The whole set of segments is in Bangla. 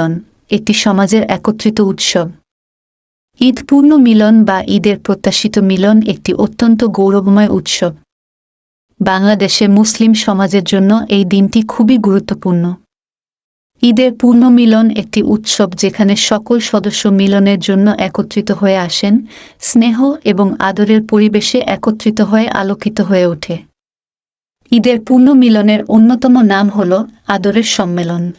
মিলন, একটি সমাজের একত্রিত উৎসব। ঈদ পূর্ণ মিলন বা ঈদের প্রত্যাশিত মিলন একটি অত্যন্ত গৌরবময় উৎসব। বাংলাদেশে মুসলিম সমাজের জন্য এই দিনটি খুবই গুরুত্বপূর্ণ। ঈদের পূর্ণ মিলন একটি উৎসব যেখানে সকল সদস্য মিলনের জন্য একত্রিত হয়ে আসেন, স্নেহ এবং আদরের পরিবেশে একত্রিত হয়ে আলোকিত হয়ে ওঠে। ঈদের পূর্ণ মিলনের অন্যতম নাম হল আদরের সম্মেলন।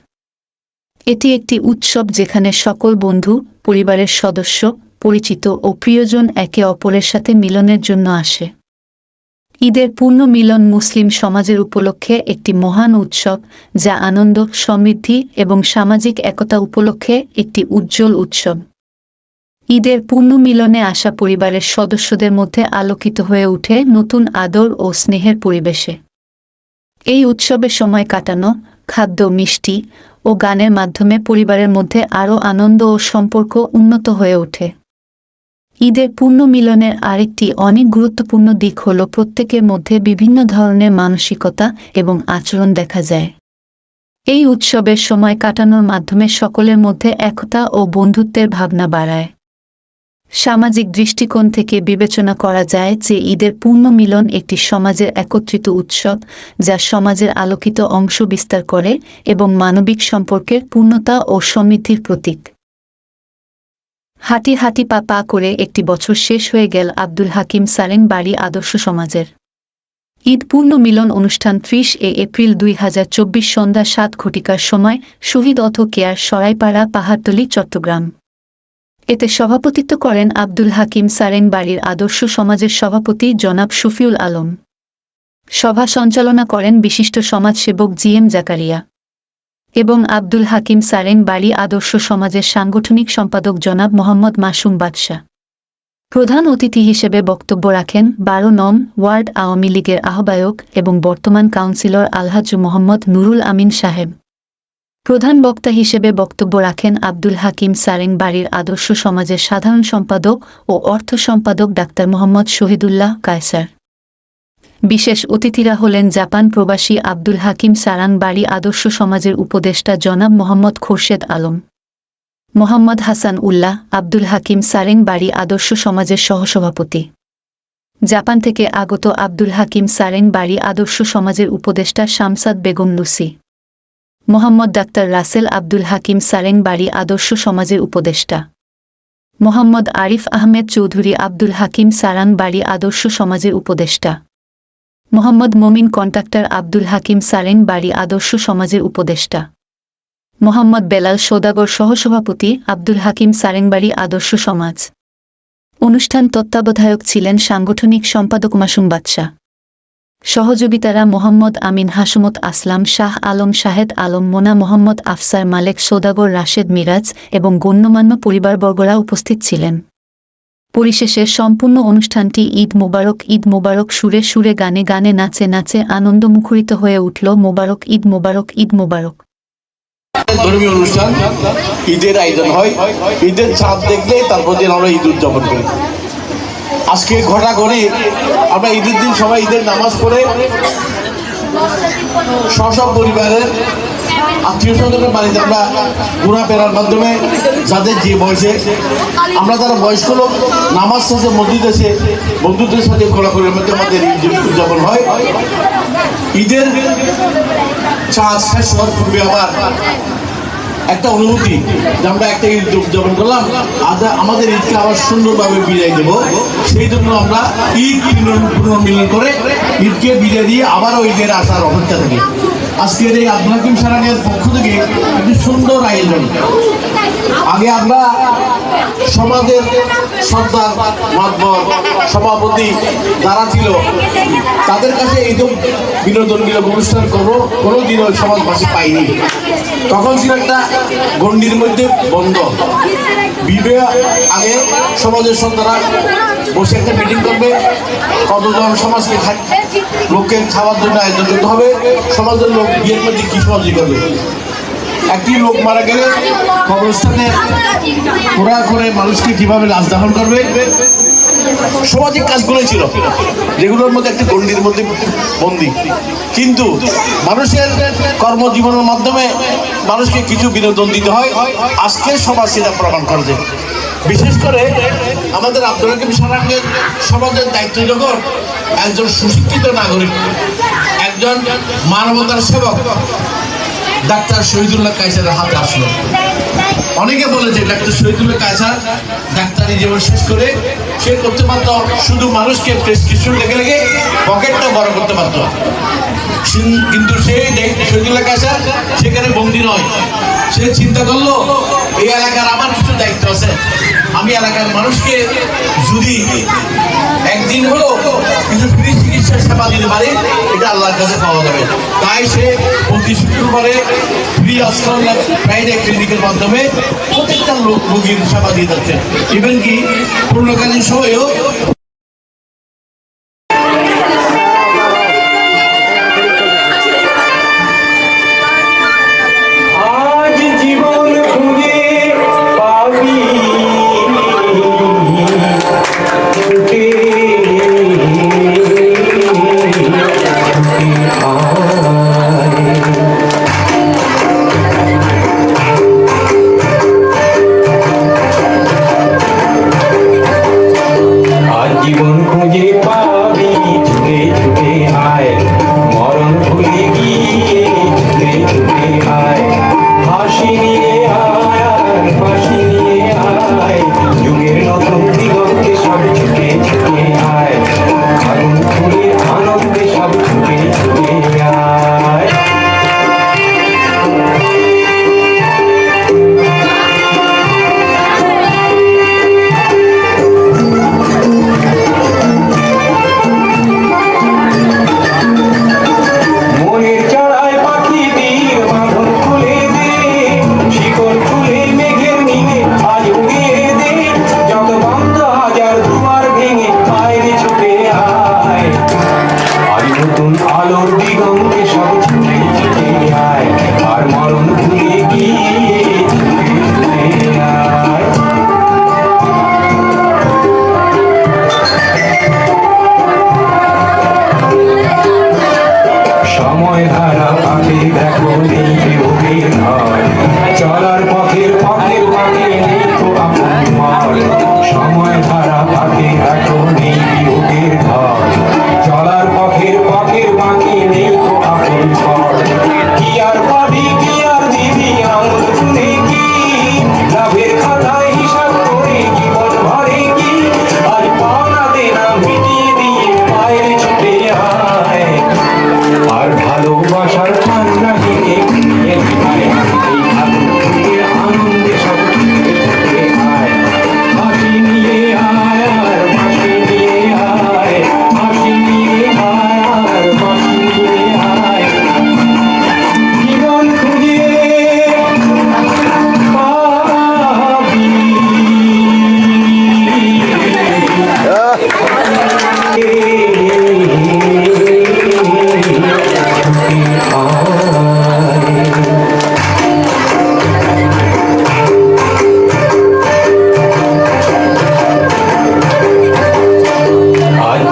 এটি একটি উৎসব যেখানে সকল বন্ধু, পরিবারের সদস্য, পরিচিত ও প্রিয়জন একে অপরের সাথে মিলনের জন্য আসে। ঈদের পূর্ণ মিলন মুসলিম সমাজের উপলক্ষে একটি মহান উৎসব, যা আনন্দ, সমৃদ্ধি এবং সামাজিক একতা উপলক্ষে একটি উজ্জ্বল উৎসব। ঈদের পূর্ণ মিলনে আসা পরিবারের সদস্যদের মধ্যে আলোকিত হয়ে ওঠে নতুন আদর ও স্নেহের পরিবেশে। এই উৎসবের সময় কাটানো খাদ্য, মিষ্টি ও গানের মাধ্যমে পরিবারের মধ্যে আরও আনন্দ ও সম্পর্ক উন্নত হয়ে ওঠে। ঈদের পূর্ণ মিলনের আরেকটি অনেক গুরুত্বপূর্ণ দিক হল প্রত্যেকের মধ্যে বিভিন্ন ধরনের মানসিকতা এবং আচরণ দেখা যায়। এই উৎসবের সময় কাটানোর মাধ্যমে সকলের মধ্যে একতা ও বন্ধুত্বের ভাবনা বাড়ায়। সামাজিক দৃষ্টিকোণ থেকে বিবেচনা করা যায় যে ঈদের পূর্ণ মিলন একটি সমাজের একত্রিত উৎসব, যা সমাজের আলোকিত অংশ বিস্তার করে এবং মানবিক সম্পর্কের পূর্ণতা ও সমৃদ্ধির প্রতীক। হাঁটি হাঁটি পা পা করে একটি বছর শেষ হয়ে গেল আব্দুল হাকিম সারেং বাড়ি আদর্শ সমাজের। ঈদ পূর্ণ মিলন অনুষ্ঠান ত্রিশ এ এপ্রিল দুই হাজার চব্বিশ সন্ধ্যা সাত ঘটিকার সময় শহীদ অথ কেয়ার সরাইপাড়া পাহাড়তলি, চট্টগ্রাম। এতে সভাপতিত্ব করেন আব্দুল হাকিম সারেন বাড়ির আদর্শ সমাজের সভাপতি জনাব শফিউল আলম। সভা সঞ্চালনা করেন বিশিষ্ট সমাজসেবক জি এম জাকারিয়া এবং আব্দুল হাকিম সারেন বাড়ি আদর্শ সমাজের সাংগঠনিক সম্পাদক জনাব মোহাম্মদ মাসুম বাদশাহ। প্রধান অতিথি হিসেবে বক্তব্য রাখেন বারো নম ওয়ার্ড আওয়ামী লীগের আহ্বায়ক এবং বর্তমান কাউন্সিলর আলহাজ মোহাম্মদ নুরুল আমিন সাহেব। প্রধান বক্তা হিসেবে বক্তব্য রাখেন আব্দুল হাকিম সারেং বাড়ির আদর্শ সমাজের সাধারণ সম্পাদক ও অর্থ সম্পাদক ডাক্তার মোহাম্মদ শহীদুল্লাহ কায়সার। বিশেষ অতিথিরা হলেন জাপান প্রবাসী আব্দুল হাকিম সারাং বাড়ি আদর্শ সমাজের উপদেষ্টা জনাব মোহাম্মদ খোরশেদ আলম। মোহাম্মদ হাসান উল্লাহ, আব্দুল হাকিম সারেং বাড়ি আদর্শ সমাজের সহসভাপতি। জাপান থেকে আগত আব্দুল হাকিম সারেং বাড়ি আদর্শ সমাজের উপদেষ্টা শামসাদ বেগম লুসি। মোহাম্মদ ডাক্তার রাসেল আব্দুল হাকিম সারেং বাড়ি আদর্শ সমাজের উপদেষ্টা। মোহাম্মদ আরিফ আহমেদ চৌধুরী আব্দুল হাকিম সারাং বাড়ি আদর্শ সমাজের উপদেষ্টা। মোহাম্মদ মমিন কন্ট্রাক্টর আব্দুল হাকিম সারেং বাড়ি আদর্শ সমাজের উপদেষ্টা। মোহাম্মদ বেলাল সৌদাগর সহসভাপতি আব্দুল হাকিম সারেংবাড়ি আদর্শ সমাজ। অনুষ্ঠান তত্ত্বাবধায়ক ছিলেন সাংগঠনিক সম্পাদক মাসুম বাদশাহ। সহযোগিতারা মোহাম্মদ আমিন হাসমত আসলাম, শাহ আলম শাহেদ আলম, মোনা মোহাম্মদ আফসার মালেক, সৌদাগর রাশেদ মিরাজ এবং গণ্যমান্য পরিবারবর্গরা উপস্থিত ছিলেন। পরিশেষে সম্পূর্ণ অনুষ্ঠানটি ঈদ মোবারক ঈদ মোবারক সুরে সুরে গানে গানে নাচে নাচে আনন্দ মুখরিত হয়ে উঠল, মোবারক, ঈদ মোবারক ঈদ মোবারক। ধর্মীয় অনুষ্ঠান, ঈদের আয়োজন হয়, ঈদের চাঁদ দেখলে তারপর দিন আমরা ঈদ উদযাপন করি। আজকে ঘটা করে আমরা ঈদের দিন সবাই ঈদের নামাজ পড়ে সব পরিবারের আত্মীয় স্বজনের বাড়িতে আমরা ঘোরা ফেরার মাধ্যমে যাদের যে বয়সে, আমরা যারা বয়স্ক লোক, নামাজ শেষে মসজিদ এসে বন্ধুদের সাথে ঘোরা ঘোরাঘুরির মধ্যে আমাদের ঈদ উদযাপন হয়। ঈদের চাঁদ শেষ হওয়ার পূর্বে আবার একটা অনুভূতি যে আমরা একটা ঈদ উদযাপন করলাম। আজ আমাদের ঈদকে আবার সুন্দরভাবে বিদায় দেব। সেই জন্য আমরা ঈদ পুনর- পুনর্মিলন করে ঈদকে বিদায় দিয়ে আবারও ঈদের আসার অপেক্ষা থাকি। আজকের এই আব্দুল হাকিম সারানের পক্ষ থেকে একটি সুন্দর আয়োজন। আগে আমরা সমাজের সর্দার, মাতবর, সভাপতি যারা ছিল, তাদের কাছে এই তো বিনোদন বিনোদনমূলক অনুষ্ঠান করব। কোনোদিনও সমাজবাসী পাইনি। তখন ছিল একটা গণ্ডির মধ্যে বন্ধ। বিবে আগে সমাজের সন্তানরা বসে একটা মিটিং করবে। কতজন সমাজকে লোককে খাওয়ার জন্য আয়োজন করতে হবে। সমাজের লোক বিয়ের মধ্যে কি সহযোগী একটি লোক মারা গেলে কবরস্থানে ঘোরা করে মানুষকে কীভাবে লাশ দাফন করবে? সামাজিক কাজগুলোই ছিল। যেগুলোর মধ্যে একটি গণ্ডির মধ্যে বন্দি। কিন্তু মানুষের কর্মজীবনের মাধ্যমে মানুষকে কিছু বিনোদন দিতে হয়। আজকে সমাজ সেটা প্রমাণ করছে বিশেষ করে আমাদের আব্দুল হাকিম সারাঙ্গের সমাজের দায়িত্ব যখন একজন সুশিক্ষিত নাগরিক। একজন মানবতার সেবক। ডাক্তার শহীদুল্লাহ কাইসারের হাতে আসলো। অনেকে বলেছে ডাক্তার শহীদুল্লাহ কায়সার ডাক্তারি জীবন শেষ করে সে করতে পারত, শুধু মানুষকে প্রেসক্রিপশন লেগে লেগে পকেটটা বড় করতে পারত। কিন্তু সে দেখ- শহীদুল্লাহ কায়সার সেখানে বন্দি নয়। সে চিন্তা করল, এই এলাকার আমার কিছু দায়িত্ব আছে। আমি এলাকার মানুষকে যদি একদিন হলো আল্লাহর কাছে পাওয়া যাবে। তাই সে প্রতি শুক্রবারে ফ্রি আশ্রম ফ্রাইডে ক্লিনিকের মাধ্যমে প্রত্যেকটা রোগীর সেবা দিয়ে যাচ্ছে। ইভেন কি পূর্ণকালীন সময়েও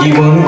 জীবন